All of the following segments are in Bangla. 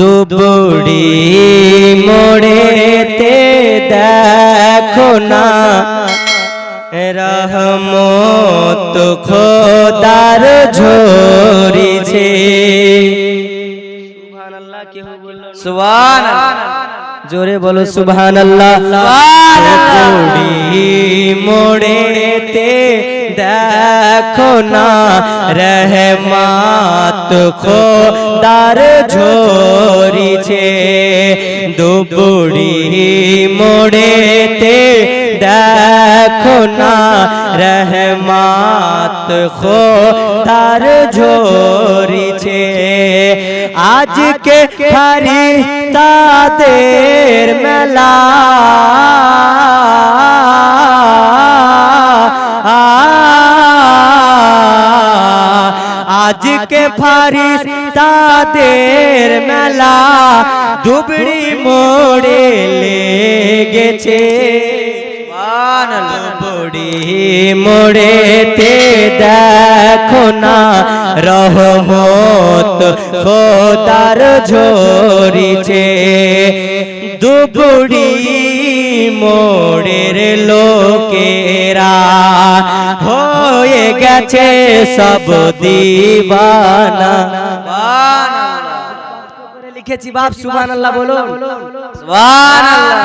দুবুড়ি মোড়েতে দেখো না। রহমত খোদার ঝরিছে সুবহান জোরে বলো সুবহান আল্লাহ মোড়েতে দেখো না রহমাত খোদার ঝরিছে দুবুড়ি মোড়েতে দেখো না রহমাত খোদার ঝরিছে আজকে ফারি তাদের মেলা আজকে ফারিস তাদের মেলা দুবড়ি মোড়ে লেগেছে। দুবড়ি মোড়েতে দেখো না রহমত খোদার ঝরিছে। দুবড়ি মোড়ের হয়ে গেছে সব দিবানা। লিখেছি বাপ সুবহান আল্লাহ বলো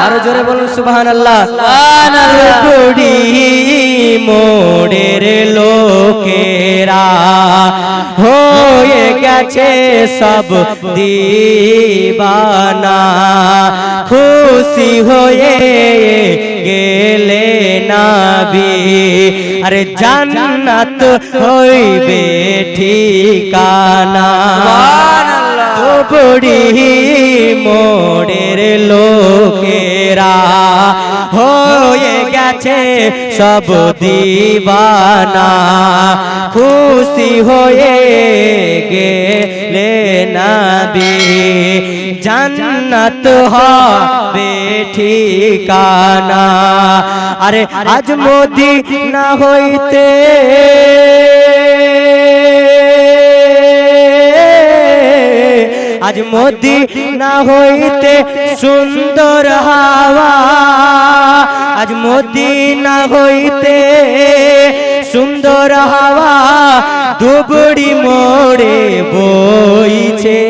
আরও জোরে বলুন সুবহান আল্লাহ মোড়ের লোকেরা হয়ে গেছে সব দিবানা। খুশি হয়ে গেলে নাবি। আরে জান্নাত হইবে ঠিকানা। বড়ি মোড়ের লোকেরা হয়ে গেছে সব দিবানা। খুশি হয়ে গেলে নাবি। জান্নাত হবে ঠিকানা আরে আজ মোদি না হইতে আজ মোদি না হইতে সুন্দর হাওয়া। আজ মোদি না হইতে সুন্দর হাওয়া। দুবড়ি মোড়ে বইছে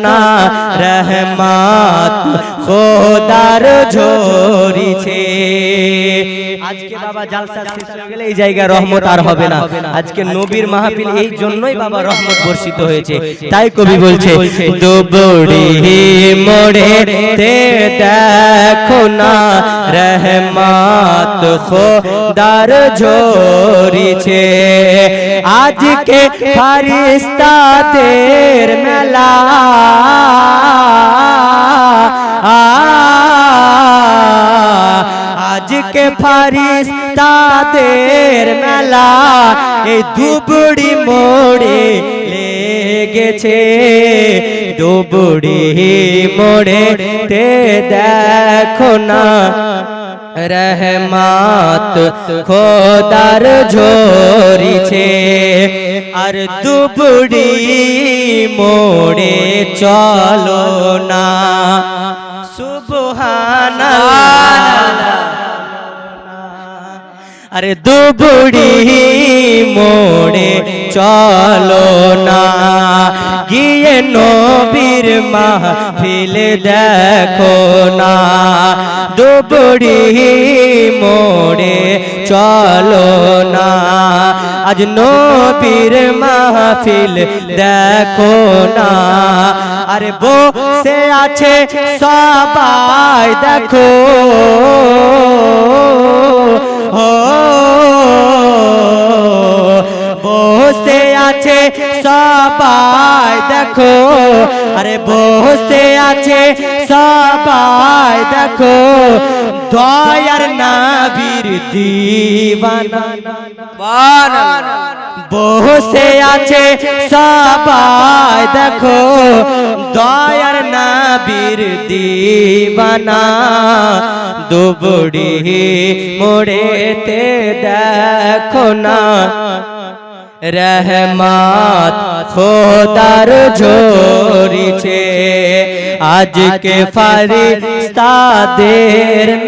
দেখো না, রহমাত খোদার ঝরিছে। আজকে বাবা জালসা শেষ হয়ে গেলে এই জায়গায় রহমত আর হবে না। আজকে নবীর মাহফিল এই জন্যই বাবা রহমত বর্ষিত হয়েছে। তাই কবি বলছে, দুবড়ি মোড়েতে দেখো না, রহমাত খোদার ঝরিছে। আজকে ফারিস্তাদের মেলা আজকে ফারিস তাদের মেলা, এই দুবড়ি মোড়ে লেগেছে। দুবড়ি মোড়ে তে দেখো না, রহমাত খোদার ঝরিছে। আর দুবড়ি মোড়ে চলো না, সুবহানাল্লাহ। আরে দুবড়ি মোড়ে চলো না। গিয়ে নবীর মাহফিল দেখো না। দুবড়ি মোড়ে চলো না। আজ নবীর মাহফিল দেখো না। আরে বসে আছে সবাই দেখো। ও আছে, সবাই দেখো। আরে বসে আছে, সবাই দেখো। দয়ার নাবির দিবানা। বসে আছে, সবাই দেখো। দয়ার নাবির দিবানা। দুবড়ি মোড়েতে দেখো না। রহমত খোদার ঝরিছে আজকে ফারিস্তাদের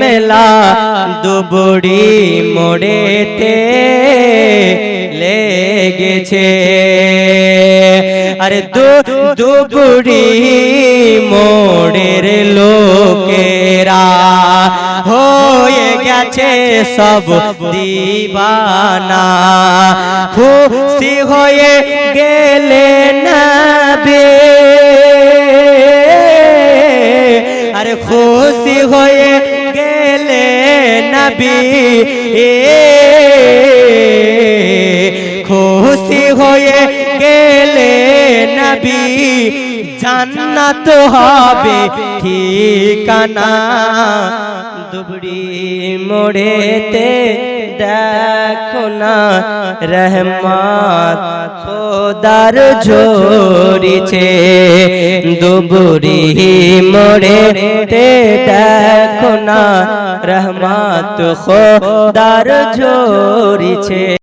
মেলা দুবুড়ি মোড়েতে লেগেছে আরে দু দুবুড়ি মোড়ের লোকেরা হয়ে গেছে সব দিবানা। খুশি হয়ে গেলে নবে। আরে খুশি হয়ে গেলে নবী। খুশি জান্নাত হবে ঠিকানা। দুবড়ি মোড়েতে দেখো না রহমত। খোদার ঝরিছে। দুবড়ি মোড়েতে দেখো না রহমত। খোদার ঝরিছে।